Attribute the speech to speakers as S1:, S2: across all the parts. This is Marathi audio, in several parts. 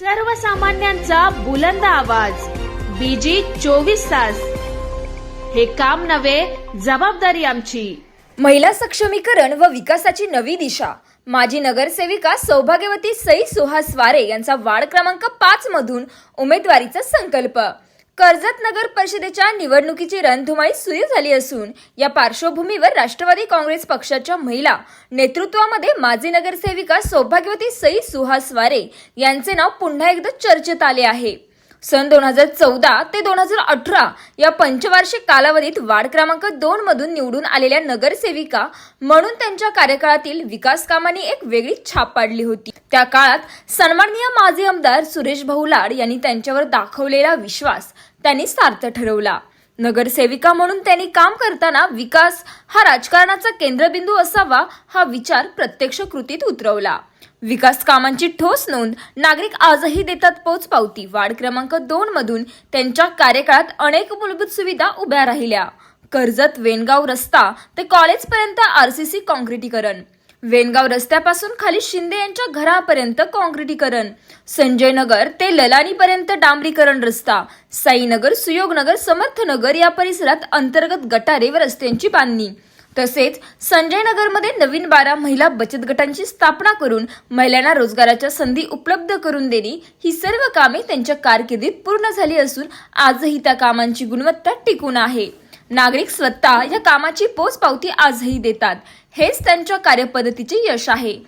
S1: सर्वसामान्यांचा बुलंद आवाज. बीजी चोवीस तास. हे काम नव्हे जबाबदारी आमची.
S2: महिला सक्षमीकरण व विकासाची नवी दिशा. माजी नगरसेविका सौभाग्यवती सई सुहास वारे यांचा वार्ड क्रमांक पाच मधून उमेदवारीचा संकल्प. कर्जत नगर परिषदेच्या निवडणुकीची रणधुमाळी सुरू झाली असून या पार्श्वभूमीवर राष्ट्रवादी काँग्रेस पक्षाच्या महिला नेतृत्वामध्ये माजी नगरसेविका सौभाग्यवती सई सुहास वारे यांचे नाव पुन्हा एकदा चर्चेत आले आहे. सन दोन हजार चौदा ते दोन हजार अठरा या पंचवार्षिक कालावधीत वार्ड क्रमांक दोन मधून निवडून आलेल्या नगरसेविका म्हणून त्यांच्या कार्यकाळातील विकास कामांनी एक वेगळी छाप पाडली होती. त्या काळात सन्माननीय माजी आमदार सुरेश भाऊ लाड यांनी त्यांच्यावर दाखवलेला विश्वास त्यांनी सार्थ ठरवला. नगरसेविका म्हणून त्यांनी काम करताना विकास हा राजकारणाचा केंद्रबिंदू असावा हा विचार प्रत्यक्ष कृतीत उतरवला. विकास कामांची ठोस नोंद नागरिक आजही देतात पोचपावती वार्ड क्रमांक दोन मधून त्यांच्या कार्यकाळात अनेक मूलभूत सुविधा उभ्या राहिल्या. कर्जत वेनगाव रस्ता ते कॉलेजपर्यंत आरसीसी काँक्रिटीकरण. वेनगाव रस्त्यापासून खाली शिंदे यांच्या घरापर्यंत काँक्रिटीकरण. संजय नगर ते ललानीपर्यंत डांबरीकरण रस्ता. साईनगर सुयोगनगर समर्थनगर या परिसरात अंतर्गत गटारे व रस्त्यांची बांधणी. तसेच संजय नगरमध्ये नवीन बारा महिला बचत गटांची स्थापना करून महिलांना रोजगाराच्या संधी उपलब्ध करून देणे ही सर्व कामे त्यांच्या कारकिर्दीत पूर्ण झाली असून आजही त्या कामांची गुणवत्ता टिकून आहे. नागरिक स्वतः या कामाची पोचपावती आजही देतात. हेच त्यांच्या कार्यपद्धतीचे यश आहे.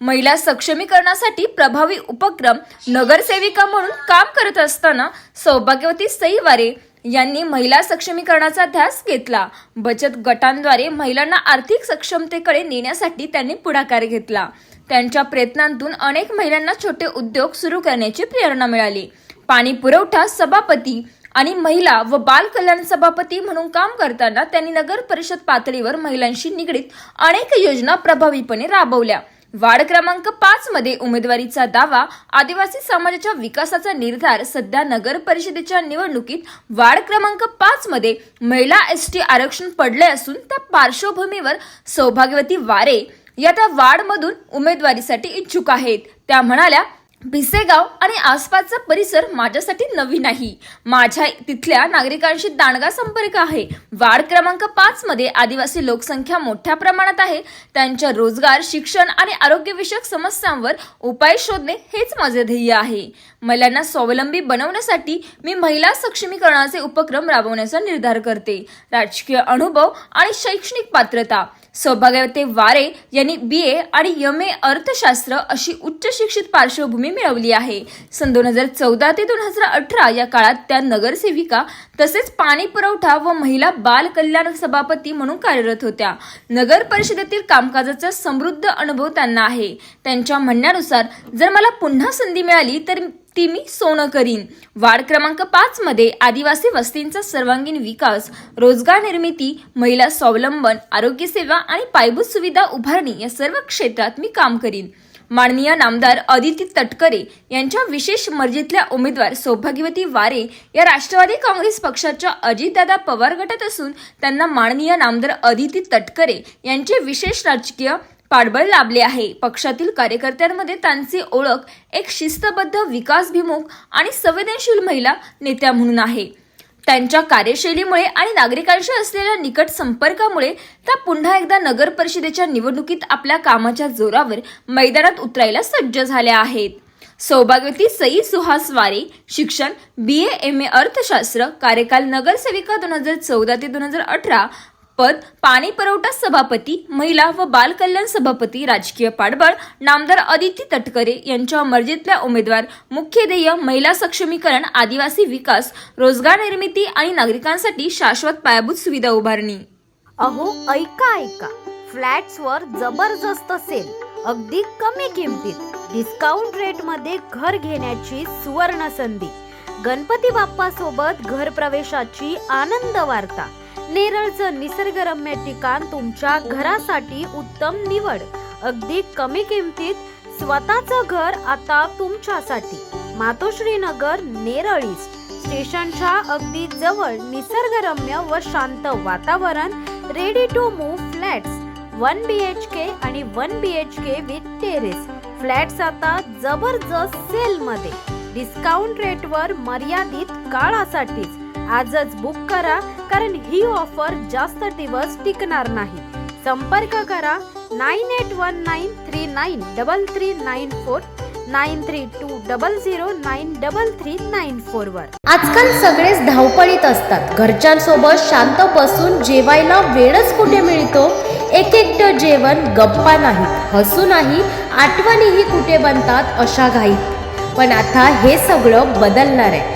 S2: महिला सक्षमीकरणासाठी प्रभावी उपक्रम नगरसेविका म्हणून काम करत असताना सौभाग्यवती सईवारे यांनी महिला सक्षमीकरणाचा ध्यास घेतला. बचत गटांद्वारे महिलांना आर्थिक सक्षमतेकडे नेण्यासाठी त्यांनी पुढाकार घेतला. त्यांच्या प्रयत्नांतून अनेक महिलांना छोटे उद्योग सुरू करण्याची प्रेरणा मिळाली. पाणी पुरवठा सभापती आणि महिला व बाल कल्याण सभापती म्हणून काम करताना त्यांनी नगर परिषद पातळीवर महिलांशी निगडीत अनेक योजना प्रभावीपणे राबवल्या. वार्ड क्रमांक पाच मध्ये उमेदवारीचा दावा आदिवासी समाजाच्या विकासाचा निर्धार सध्या नगर परिषदेच्या निवडणुकीत वार्ड क्रमांक पाच मध्ये महिला एस टी आरक्षण पडले असून त्या पार्श्वभूमीवर सौभाग्यवती वारे या त्या वार्डमधून उमेदवारीसाठी इच्छुक आहेत. त्या म्हणाल्या भिसेगाव आणि आसपासचा परिसर माझ्यासाठी नवीन नाही. माझ्या तिथल्या नागरिकांशी दांडगा संपर्क आहे. वार्ड क्रमांक पाच मध्ये आदिवासी लोकसंख्या मोठ्या प्रमाणात आहे. त्यांच्या रोजगार शिक्षण आणि आरोग्यविषयक समस्यांवर उपाय शोधणे हेच माझे ध्येय आहे. महिलांना स्वावलंबी बनवण्यासाठी मी महिला सक्षमीकरणाचे उपक्रम राबवण्याचा निर्धार करते. राजकीय अनुभव आणि शैक्षणिक पात्रता सौभाग्यवते वारे यांनी बी ए आणि एम ए अर्थशास्त्र अशी उच्च शिक्षित पार्श्वभूमी मिळवली आहे. सन दोन हजार चौदा ते दोन हजार अठरा या काळात त्या नगरसेविका तसेच पाणी पुरवठा व महिला बाल कल्याण सभापती म्हणून कार्यरत होत्या. नगर परिषदेतील कामकाजाचा समृद्ध अनुभव त्यांना आहे. त्यांच्या म्हणण्यानुसार जर मला पुन्हा संधी मिळाली तर ती मी सोनं करीन. वार्ड क्रमांक पाच मध्ये आदिवासी वस्तींचा सर्वांगीण विकास रोजगार निर्मिती महिला स्वावलंबन आरोग्य सेवा आणि पायाभूत सुविधा उभारणी या सर्व क्षेत्रात मी काम करीन. माननीय नामदार अदिती तटकरे यांच्या विशेष मर्जीतल्या उमेदवार सौभाग्यवती वारे या राष्ट्रवादी काँग्रेस पक्षाच्या अजितदादा पवार गटात असून त्यांना माननीय नामदार अदिती तटकरे यांचे विशेष राजकीय पाठबळ लाभले आहे. पक्षातील कार्यकर्त्यांमध्ये त्यांची ओळख एक शिस्तबद्ध विकासभिमुख आणि संवेदनशील महिला नेत्या म्हणून आहे. त्यांच्या कार्यशैलीमुळे आणि नागरिकांशी असलेल्या निकट संपर्कामुळे त्या पुन्हा एकदा नगर परिषदेच्या निवडणुकीत आपल्या कामाच्या जोरावर मैदानात उतरायला सज्ज झाल्या आहेत. सौभाग्यवती सई सुहास वारे शिक्षण बी ए एम ए अर्थशास्त्र कार्यकाल नगरसेविका दोन हजार चौदा ते दोन हजार अठरा पद पाणी पुरवठा सभापती महिला व बाल कल्याण सभापती राजकीय पाठबळ नामदार अदिती तटकरे यांच्या मर्जीतल्या उमेदवार मुख्य ध्येय महिला सक्षमीकरण आदिवासी विकास रोजगार निर्मिती आणि नागरिकांसाठी शाश्वत पायाभूत सुविधा उभारणी.
S3: अहो ऐका ऐका. फ्लॅट्सवर जबरदस्त सेल अगदी कमी किमतीत. डिस्काउंट रेटमध्ये घर घेण्याची सुवर्ण संधी गणपती बाप्पा सोबत घर प्रवेशाची आनंद वार्ता. नेरळचं निसर्गरम्य ठिकाण तुमच्या घरासाठी उत्तम निवड. अगदी कमी किमतीत स्वतःचं घर आता तुमच्यासाठी. मातोश्री नगर नेरळ ईस्ट. स्टेशनच्या अगदी जवळ निसर्गरम्य व शांत वातावरण ready to move flats one B H K आणि one B H K with terrace flats आता जबरदस्त सेल मध्ये. डिस्काउंट रेटवर मर्यादित काळासाठीच. आजच बुक करा कारण ही ऑफर जास्त दिवस टिकणार नाही. संपर्क करा nine eight one nine three nine double three nine four nine three two double zero nine double three nine फोरवर
S4: आजकाल सगळेच धावपळीत असतात. घरच्यांसोबत शांत बसून जेवायला वेळच कुठे मिळतो? एक एकटं जेवण गप्पा नाही हसू नाही आठवणीही कुठे बनतात अशा घाईत. पण आता हे सगळं बदलणार आहे.